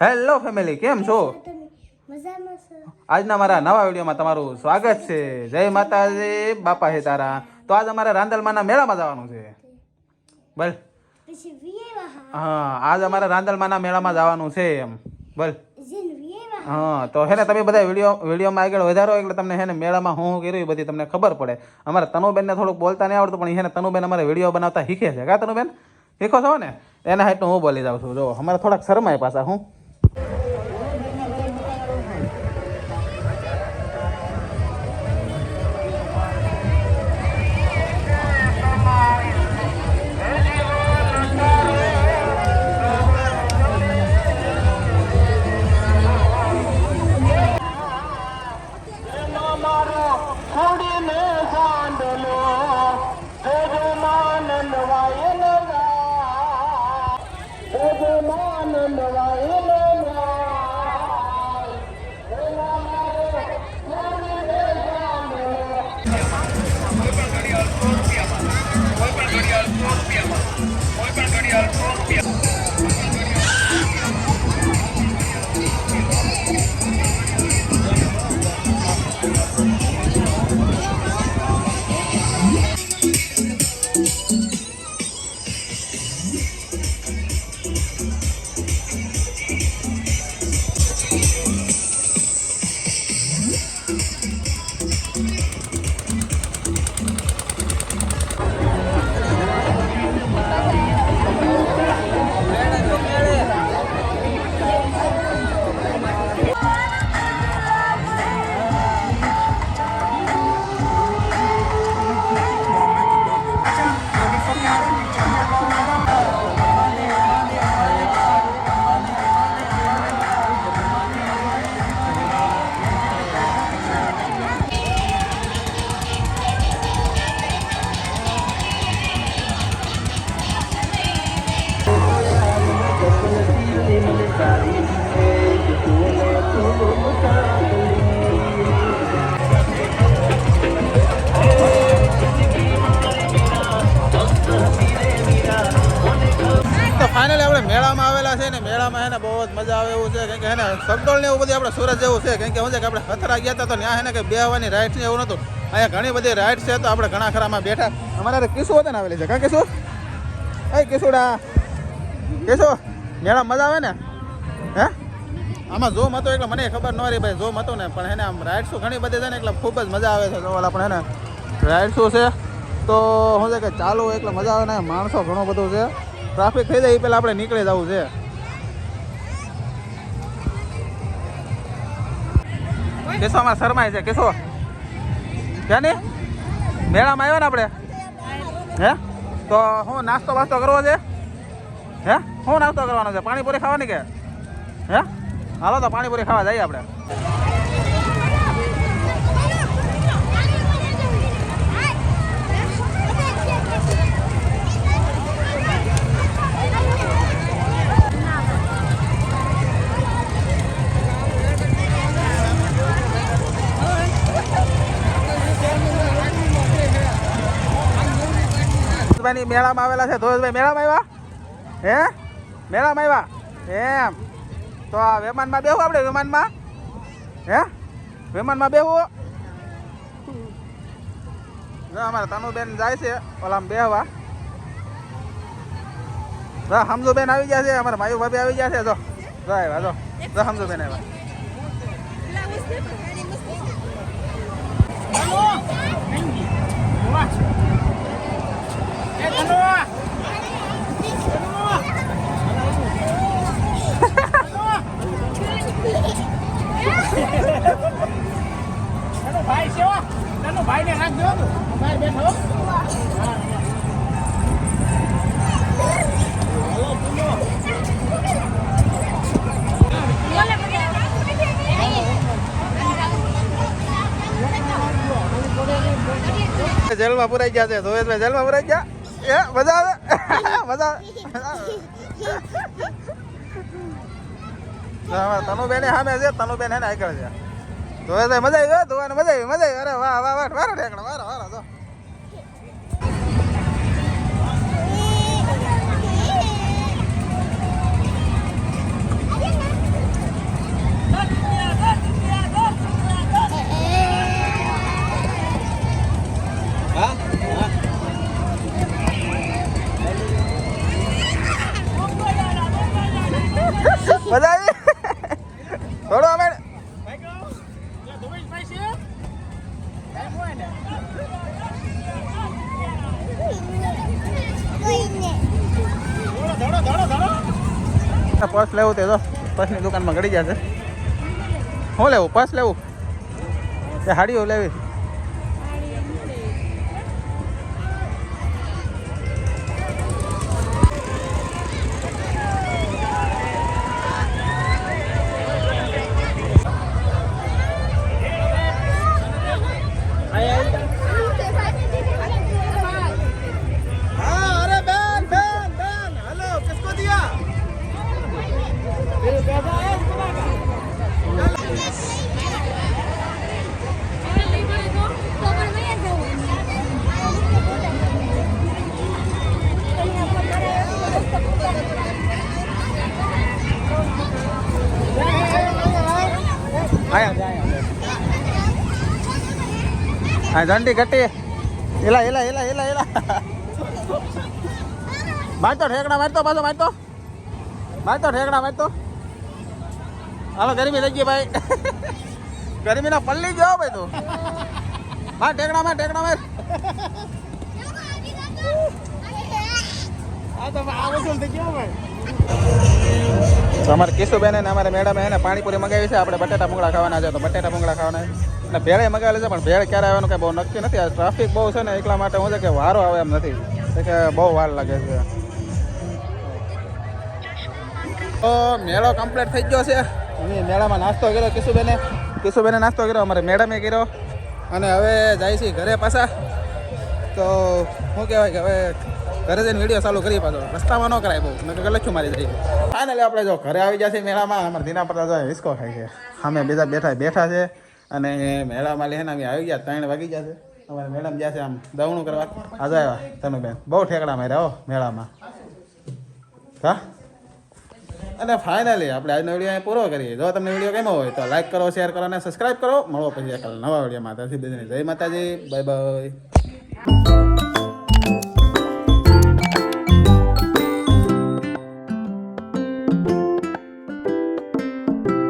Hello family કેમ છો? આજના મારા નવા વિડીયોમાં તમારું સ્વાગત છે. જય માતાજી, બાપા હે તારા. તો આજ અમારે રાંદલમાના મેળામાં જવાનું છે. બોલ. હા, આજ અમારે રાંદલમાના મેળામાં જવાનું છે એમ. બોલ. હા, તો હે ને તમે બધા વીડિયો, વિડીયોમાં આગળ વધારો એટલે તમને હે ને મેળામાં હું શું કર્યું એ બધી તમને ખબર પડે. અમારે તનુબેનને થોડુંક બોલતા નહીં આવડતું, પણ હે ને તનુબેન અમારે વીડિયો બનાવતા શીખે છે. કા તનુબેન? શીખો છો ને? એના હાટનું હું બોલી જાઉં છું. જો, અમારે થોડાક શરમાય પાછા, હું? તો આવેલા છે ને, મેળામાં હે ને બહુ જ મજા આવે એવું છે. કેમ કે હે ને સગડોળ ને એવું બધું આપણે સુરત જેવું છે. કેમ કે શું છે કે આપણે ખતરા ગયા હતા તો ત્યાં હે ને કે બેહવાની રાઇડ ને એવું નહોતું. અહીંયા ઘણી બધી રાઇડ છે તો આપણે ઘણા ખરામાં બેઠા. અમારે કિસુ હતા ને આવેલી છે. કાં કિસુ? એ કિસુડા. કિસ્સો મેળામાં મજા આવે ને? હે? આમાં જોમ હતો એટલે મને ખબર ન રહી ભાઈ, જોમ હતો ને. પણ એને આમ રાઇડ ઘણી બધી છે ને એટલે ખૂબ જ મજા આવે છે જોવાલા. પણ એને રાઇડ શું છે? તો શું છે કે ચાલુ એટલે મજા આવે ને. માણસો ઘણો બધો છે. ટ્રાફિક થઈ જાય એ પહેલાં આપણે નીકળી જવું છે. કેશોમાં શરમાય છે કેશો ક્યાં નહીં મેળામાં આવ્યા ને આપણે? હે? તો હું નાસ્તો વાસ્તો કરવો છે? હે? શું નાસ્તો કરવાનો છે? પાણીપુરી ખાવાની કે? હે? હાલો તો પાણીપુરી ખાવા જઈએ આપણે. ધોળભાઈની મેળામાં આવેલા છે. ધોળભાઈ મેળામાં આવ્યા? હે? મેળામાં આવ્યા? એમ. તો આ વિમાનમાં બેહું આપણે, વિમાનમાં. હે? વિમાનમાં બેહું. અમારે તનુબેન જાય છે. ઓલામાં બેહવા. જો હમજુબેન આવી ગયા છે. અમારા માયુ ભાભી આવી ગયા છે. જો જો આવ્યા, જો. જો, હમજુબેન આવ્યા. ભાઈ છે તનો ભાઈ ને. રાખજો ભાઈ બેઠો જેલમાં પુરાઈ ગયા છે. ધોયેશભાઈ જેલમાં પુરાઈ ગયા? એ, મજા આવે? મજા આવે? તનુબેન સામે છે. તનુબેન હે ને આગળ છે. ધોયેશભાઈ મજા આવી ધોવાને મજા આવી મજા આવી અરે વાહ વાહ વાહ વારો ઠેકડો વારો પર્સ લેવું તે તો પર્સની દુકાનમાં ગળી જશે શું લેવું? પર્સ લેવું? તે હાડીઓ લેવી. હા દંડી ઘટી. એલા એલા એલા એલા એલા. મારતો, ઠેકડા મારતો, પાછો મારતો. મારતો, ઠેકડા મારતો. હાલો, ગરમી થઈ ગઈ ભાઈ. ગરમીના પલ્લી ગયો ભાઈ તું. માર, ઠેકડા માર ઠેકડા માર. આ તો આ વસૂલ થઈ ગયો ભાઈ. અમારે કિશુબેન અને અમારે મેડમે એને પાણીપુરી મગાવી છે. આપણે બટેટા ભૂંગળા ખાવાના છે. તો બટેટા ભૂંગળા ખાવાના અને ભેળે મગાવેલી છે, પણ ભેળ ક્યારે આવવાનું કંઈ બહુ નક્કી નથી. આ ટ્રાફિક બહુ છે ને એટલા માટે હું છે કે વારો આવે એમ નથી. કે બહુ વાર લાગે છે. તો મેળો કમ્પ્લીટ થઈ ગયો છે. અમે મેળામાં નાસ્તો કર્યો કિશુબેને કિશુબેને નાસ્તો કર્યો, અમારે મેડમે કર્યો. અને હવે જાય છે ઘરે પાછા. તો શું કહેવાય કે હવે ઘરે જઈને વીડિયો ચાલુ કરી પાછો. રસ્તામાં ન કરાય બહુ. નકર લખ્યું મારી જાય ફાઇનલી આપણે જો ઘરે આવી જશે મેળામાં, અમારે ધીના પડતા જાય હિસ્કો ખાય છે. અમે બીજા બેઠા બેઠા છે અને મેળામાં લેને અમે આવી ગયા, ત્રણ વાગી જશે અમારે મેડમ ગયા છે આમ દવણું કરવા. આજે આવ્યા તમે બેન બહુ ઠેકડા માર્યા હો મેળામાં. હા? અને ફાઇનલી આપણે આજનો વીડિયો પૂરો કરીએ. જો તમને વીડિયો કેમો હોય તો લાઈક કરો શેર કરો અને સબસ્ક્રાઈબ કરો. મળો પછી કાલે નવા વિડીયોમાં ત્યાંથી બધાને. જય માતાજી. Bye bye